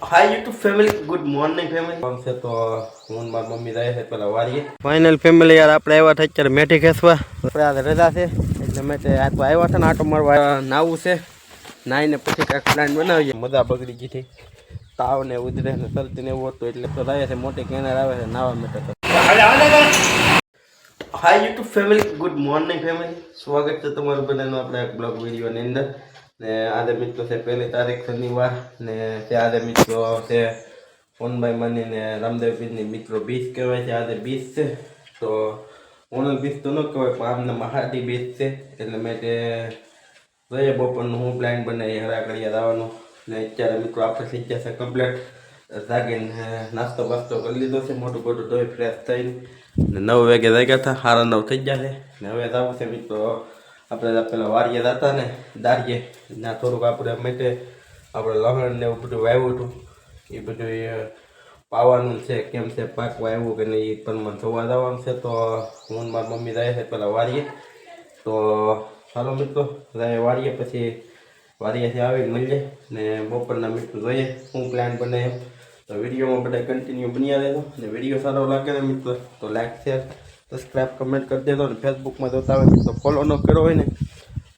Hi YouTube family good morning family છે તો હું મારી મમ્મી જાય છે પેલા વારીએ ફાઇનલ ફેમિલી યાર આપણે આવ્યા છે અત્યારે મેઠી ખેસવા આપણે આજે રજા છે એટલે મેં તે આ તો આવ્યા છે ને આટો મારવા. નાવું છે. નાઈને પછી કાંઈક પ્લાન બનાવીએ. મજા બગડી ગઈ હતી. તાવ ને ઉધરે ને શરદી ને એવું હતું એટલે તો રહે છે મોટી કેનાર આવે છે નાવા માટે તો. Hi YouTube family good morning family સ્વાગત છે તમારું બધાનું આપણે એક બ્લોગ વિડીયોની અંદર. ને આજે મિત્રો છે પહેલી તારીખ શનિવાર ને તે આજે મિત્રો છે ફોનભાઈ મની ને રામદેવપીરની મિત્રો બીચ કહેવાય છે. આજે બીચ છે. તો ઓનલ બીચ તો ન કહેવાય, પણ આમને મહાડી બીચ છે. એટલે મેં તે જોઈએ બપોરનું હું પ્લાન બનાવી હરા કરીએ આવવાનું ને અત્યારે મિત્રો આપણે થઈ ગયા છે કમ્પ્લેટ જાગીને નાસ્તો બાસ્તો કરી લીધો છે. મોટું મોટું ધોઈ ફ્રેશ થઈને. નવ વાગે જાગ્યા હતા. સારા નવ થઈ ગયા છે. ને હવે જવું છે મિત્રો આપણે પેલા વારીએ જતા ને, દારીએ. ત્યાં થોડુંક આપણે માટે આપણે લહણ ને એવું બધું વાવ્યું હતું. એ બધું એ પાવાનું છે, કેમ છે, પાક વાવ્યું કે નહીં એ પણ મને જોવા જવાનું છે. તો હું મારી મમ્મી જાય છે પેલા વારીએ. તો ચાલો મિત્રો, જાય વારીએ પછી વારીએથી આવીને મળીએ ને બપોરના મિત્રો જોઈએ શું પ્લાન બને એમ. તો વિડીયોમાં બધા કન્ટિન્યુ બન્યા રહેજો અને વીડિયો સારો લાગે ને મિત્રો, તો લાઈક શેર સબસ્ક્રાઈબ કમેન્ટ કરી દેજો અને ફેસબુકમાં જોતા હોય તો ફોલો ન કર્યો હોય ને,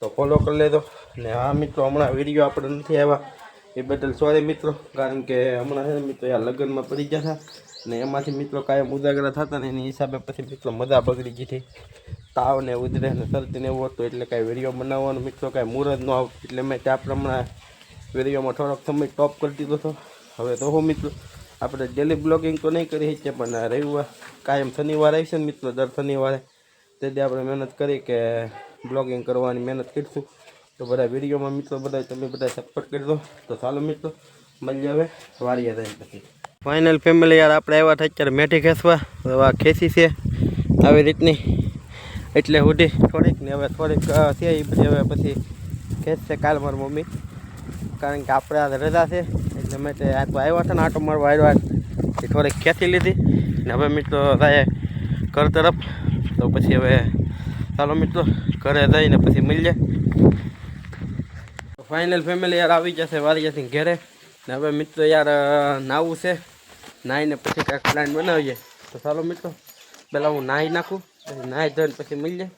તો ફોલો કરી લેજો. ને આ મિત્રો, હમણાં વીડિયો આપણે નથી આવ્યા. એ બદલ સોરી મિત્રો, કારણ કે હમણાં છે મિત્રો યાર લગ્નમાં પડી ગયા હતા. ને એમાંથી મિત્રો કાયમ ઉજાગરા થતા ને એની હિસાબે પછી મિત્રો મજા બગડી ગઈ હતી. તાવ ને ઉધરે ને શરદી ને એવું હતું, એટલે કાંઈ વીડિયો બનાવવાનો મિત્રો કાંઈ મુહૂર્ત ન આવતું. એટલે મેં ત્યાં પ્રમાણે વિડીયોમાં થોડોક સમય ટોપ કરી દીધો હતો. હવે તો હું મિત્રો, આપણે ડેલી બ્લોગિંગ તો નહીં કરી શકીએ, પણ રવિવાર કાયમ શનિવાર છે ને મિત્રો, દર શનિવારે. તેથી આપણે મહેનત કરી કે બ્લોગિંગ કરવાની મહેનત કરીશું. તો બધા વિડીયોમાં મિત્રો બધા તમે બધા સપોર્ટ કરી દો તો ચાલો મિત્રો મળી આવે વારીએ થાય પછી. ફાઇનલ ફેમિલી યાર આપણે આવ્યા હતા અત્યારે મેઠી ખેંચવા. તો આ ખેંચી છે આવી રીતની. એટલે સુધી થોડીક ને હવે થોડીક છે એ બધી. હવે પછી ખેંચશે કાલ મારી મમ્મી. કારણ કે આપણે આ રજા છે. એટલે મેં તે આ આવ્યા હતા ને, આટો મારવા આવ્યા એ થોડીક ખેંચી લીધી. ને હવે મિત્રો થાય ઘર તરફ. તો પછી હવે ચાલો મિત્રો, ઘરે જઈને પછી મળીએ. ફાઇનલ ફેમિલી યાર આવી જશે વારી ઘેરે. ને હવે મિત્રો યાર નાહવું છે. નાહીને પછી કાંઈક પ્લાન બનાવીએ. તો ચાલો મિત્રો, પહેલાં હું નાહી નાખું, પછી નાહી ધોઈને પછી મળીએ.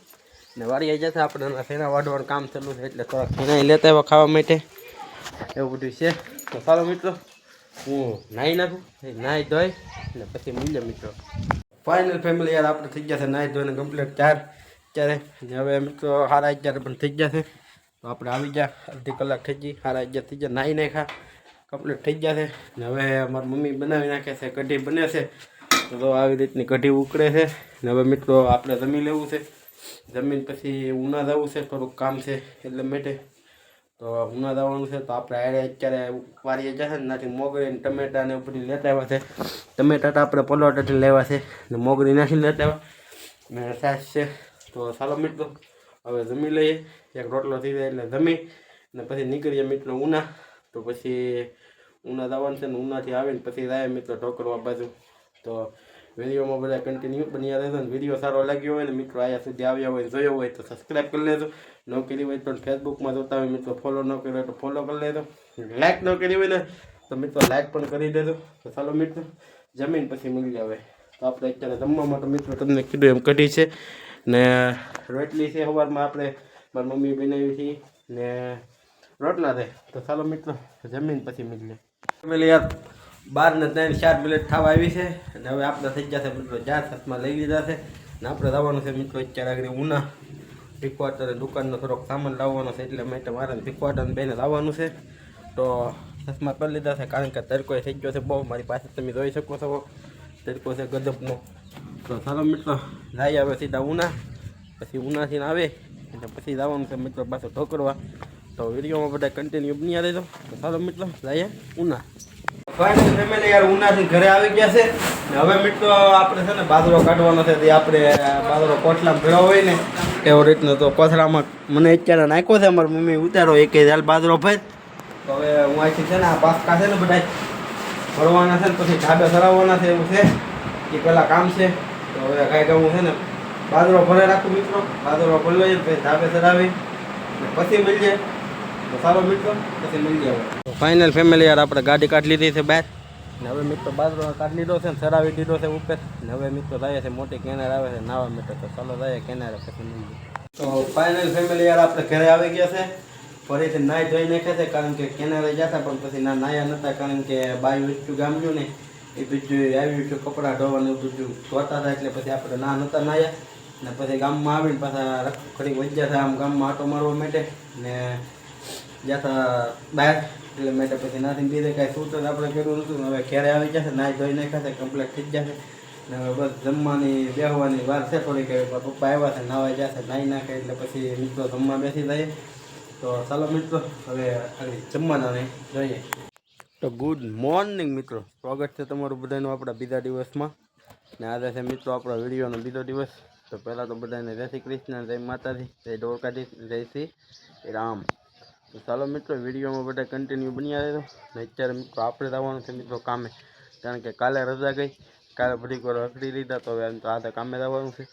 ને વાળી જશે આપણે સેના વાઢવાનું કામ ચાલુ છે એટલે થોડાક સેના લેતા આવ્યા ખાવા માટે. એવું બધું છે. તો ચાલો મિત્રો હું નાહી નાખું? નાહી ધોઈ અને પછી મૂલ્ય મિત્રો. ફાઇનલ ફેમિલી યાર આપણે થઈ ગયા છે નાહી ધોઈને કમ્પ્લીટ ચાર અત્યારે હવે મિત્રો સારા અગિયાર પણ થઈ ગયા છે. તો આપણે આવી ગયા, અડધી કલાક થઈ ગઈ સારા અગિયાર થઈ ગયા નાહી નાખ્યા કમ્પ્લીટ થઈ ગયા છે. ને હવે મારી મમ્મી બનાવી નાખે છે, કઢી બને છે. તો આવી રીતની કઢી ઉકળે છે. ને હવે મિત્રો આપણે જમી લેવું છે. જમીન પછી ઉના જવું છે, થોડુંક કામ છે, એટલે માટે. તો ઉના દવાનું છે. તો આપણે આડે અત્યારે વારીએ જશે ને નાથી મોગરી ટમેટા ને ઉપરી લેતા આવ્યા છે. ટમેટા તો આપણે પલોટાથી લેવા છે. ને મોગરી નાખી લેતા આવ્યા. ને સાસ છે. તો ચાલો મિત્રો, હવે જમી લઈએ. એક રોટલો થઈ જાય એટલે જમી ને પછી નીકળીએ મિત્રો ઉના. તો પછી ઉના જવાનું છે ને ઉનાથી આવીને પછી જાય મિત્રો ઢોકરવા બાજુ. તો વિડીયોમાં બધા કન્ટિન્યુ બન્યા રહેજો ને વીડિયો સારો લાગ્યો હોય ને મિત્રો આયા સુધી આવ્યા હોય જોયો હોય તો સબસ્ક્રાઈબ કરી લેજો. ન કરી હોય તો ફેસબુકમાં જોતા હોય મિત્રો ફોલો ન કર્યો તો ફોલો કરી લેજો. લાઇક ન કરી હોય ને તો મિત્રો લાઇક પણ કરી દેજો. તો ચાલો મિત્રો, જમીન પછી મળી આવે તો આપણે અત્યારે જમવા માટે મિત્રો તમને કીધું એમ કઢી છે ને રોટલી છે સવારમાં આપણે, મારી મમ્મી બનાવી હતી ને રોટલા છે. તો ચાલો મિત્રો, જમીન પછી મળી લે યાર બાર ને ત્રણ ચાર મિનિટ થવા આવી છે અને હવે આપણે થઈ જશે મિત્રો ચાર સાથમાં લઈ લીધા છે ને આપણે જવાનું છે મિત્રો અત્યારે આગળ ઉના ભીખવાટર દુકાનનો થોડોક સામાન લાવવાનો છે એટલે માટે મારે ભીખવાટર બેને લાવવાનું છે. તો ચશ્મા કરી લીધા છે કારણ કે તડકો થઈ ગયો છે બહુ. મારી પાસે તમે જોઈ શકો છો. તડકો છે ગજબનો. તો ચાલો મિત્રો જાય હવે સીધા ઉના. પછી ઉનાથી આવે એટલે પછી જવાનું છે મિત્રો પાછો ઠોકરવા તો વિડીયોમાં બધા કન્ટિન્યુ બની આવે તો ચાલો મિત્રો, જઈએ ઉના. ફાઇનલ ફેમિલી યાર ઉનાથી ઘરે આવી ગયા છે. ને હવે મિત્રો આપણે છે ને બાદરો કાઢવાનો છે. તે આપણે બાદરો કોથળામાં ભેળો હોય ને એવો રીતનો તો કોથળામાં મને અત્યારે નાખ્યો છે. મારી મમ્મી ઉતારો, એક હાલ બાદરો ભર તો હવે હું છે ને આ પાસકા છે ને બધા ભરવાના છે ને પછી ઢાબે સરાવવાના છે એવું છે. એ પેલા કામ છે. તો હવે કાંઈ હું છે ને બાદરો ભરે રાખું મિત્રો. બાજરો ભરી પછી ઢાબે સરાવી પછી મળીએ. તો સારો મિત્રો પછી મળી આવે ફાઇનલ ફેમિલી યાર આપણે ગાડી કાઢી લીધી છે બહાર. ને હવે મિત્રો બાજરો કાઢી લીધો છે ને સરાવી દીધો છે ઉપર. ને હવે મિત્રો જાય છે મોટી કેનાર આવે છે નાવા મિત્રો તો ચાલો જાય કેનારે પછી મળીએ તો ફાઇનલ ફેમિલી યાર આપણે ઘરે આવી ગયા છે. ફરીથી નાઈ ધોઈ નાખ્યા છે કારણ કે કેનારે જતા પણ પછી ના નાયા નહોતા કારણ કે બાયું વચ્ચું ગામ ગયું ને. એ બીજું આવ્યું હતું કપડાં ધોવાનું બધું ધોતા હતા એટલે પછી આપણે ના નહોતા નાયા ને પછી ગામમાં આવીને પાછા ખરી વજ્યા હતા આમ ગામમાં આટો મારવા માટે. ને જતા બહાર એટલે મેં પછી નાથી બીજે કાંઈ સૂત્ર આપણે કર્યું નહોતું. હવે ઘેરે આવી જશે નાહી ધોઈ નાખ્યા છે કમ્પ્લીટ થઈ જશે. ને હવે બસ જમવાની, બેહવાની વાર છે થોડીક પપ્પા આવ્યા છે નાવા જશે નાહી નાખે, એટલે પછી મિત્રો જમવા બેસી જાય. તો ચાલો મિત્રો, હવે જમવાના જોઈએ. તો ગુડ મોર્નિંગ મિત્રો. સ્વાગત છે તમારું બધાનું આપણા બીજા દિવસમાં. ને આજે છે મિત્રો આપણો વિડીયોનો બીજો દિવસ. તો પહેલાં તો બધાને જય શ્રી કૃષ્ણ, જય માતાજી, જય દ્વારકાધીશ, જય શ્રી રામ. તો ચાલો મિત્રો, વિડીયોમાં બધા કન્ટિન્યુ બન્યા રહેજો. ને અત્યારે મિત્રો આપણે આવવાનું છે મિત્રો કામે. કારણ કે કાલે રજા ગઈ. કાલે બધી વાર રખડી લીધા, તો હવે એમ તો આજે કામે આવવાનું છે.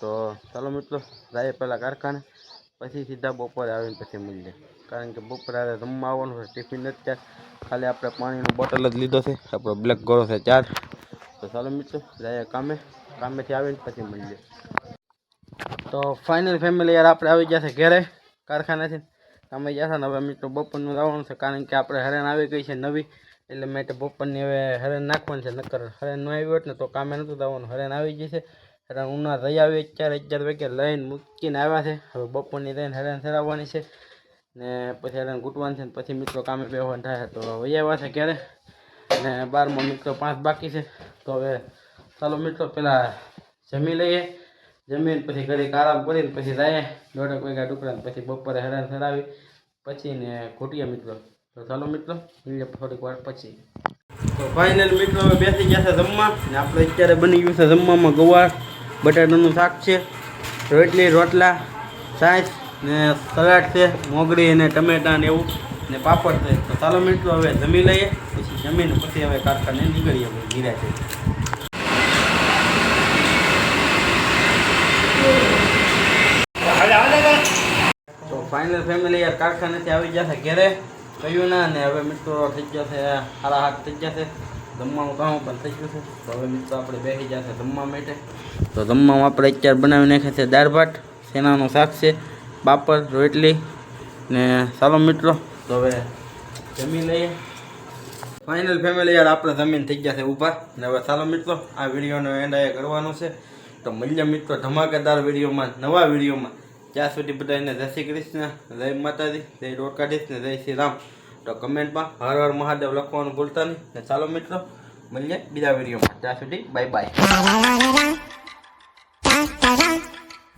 તો ચાલો મિત્રો જાય પહેલાં કારખાને. પછી સીધા બપોરે આવીને પછી મળીએ. કારણ કે બપોરે આજે જમવા આવવાનું છે, ટિફિન ચાર ખાલી આપણે પાણીનો બોટલ જ લીધો છે. આપણો બ્લેક ગોળો છે, ચાર. તો ચાલો મિત્રો જાય કામે. કામેથી આવીને પછી મળીએ. તો ફાઇનલ ફેમિલી યાર આપણે આવી ગયા છે ઘેરે, કારખાનાથી. અમે ગયા ને હવે મિત્રો બપોરનું લાવવાનું છે, કારણ કે આપણે હરણ આવી ગઈ છે નવી, એટલે માટે બપોરની હવે હરણ નાખવાનું છે, નકર હરણ ન આવ્યું હોત ને તો કામે નહોતું જવાનું. હરણ આવી ગઈ છે હરણ ઉના રહી આવી ચાર હજાર વાગે લઈને મૂકીને આવ્યા છે. હવે બપોરની લઈને હરણ ચરાવવાની છે ને પછી હરણ ગૂંટવાનું છે ને પછી મિત્રો કામે બેહવાનું થાય, તો વહી આવ્યા છે ક્યારે ને બારમાં મિત્રો પાંચ બાકી છે. તો હવે ચાલો મિત્રો, પેલા જમી લઈએ. જમીને, પછી ઘડીક આરામ કરીને પછી જાય દોઢેક વાગ્યા ટુકડા ને પછી બપોરે હેરાન ચડાવી પછી ને ઘૂટીએ મિત્રો. તો ચાલો મિત્રો મળીએ થોડીક વાર પછી. તો ફાઇનલ મિત્રો, હવે બેસી ગયા છે જમવા, ને આપણે અત્યારે બની ગયું છે જમવામાં ગવાર, બટાટાનું શાક છે, રોટલી, રોટલા છાશ ને સલાડ છે, મોગરી અને ટમેટા ને એવું, ને પાપડ છે. તો ચાલો મિત્રો, હવે જમી લઈએ, પછી જમીને, પછી હવે કારખાને નીકળીએ ગીરા છે તો ફાઇનલ ફેમિલી યાર કારખાનેથી આવી જશે ઘેરે. કહ્યું ના ને, હવે મિત્રો થઈ જશે હારા હાથ થઈ જશે જમવાનું કામ પણ થઈ ગયું છે. તો હવે મિત્રો આપણે બેસી જશે જમવા માટે. તો જમવામાં આપણે અત્યારે બનાવી નાખ્યા છે દાળ ભાત, શેનાનું શાક છે, પાપડ, રોટલી ને ચાલો મિત્રો, તો હવે જમી લઈએ. ફાઇનલ ફેમિલી યાર આપણે જમીન થઈ ગયા છે ઊભા. ને હવે ચાલો મિત્રો, આ વિડીયોનો એન્ડ અહીંયા કરવાનો છે. તો મળીએ મિત્રો, ધમાકેદાર વિડીયોમાં, નવા વિડીયોમાં. ત્યાં સુધી બધાને જય શ્રી કૃષ્ણ, જય માતાજી, જય દ્વારકાધીશ ને જય શ્રી રામ. તો કમેન્ટમાં હર હર મહાદેવ લખવાનું ભૂલતા નહીં. ને ચાલો મિત્રો, મળીએ બીજા વિડીયોમાં. ત્યાં સુધી બાય બાય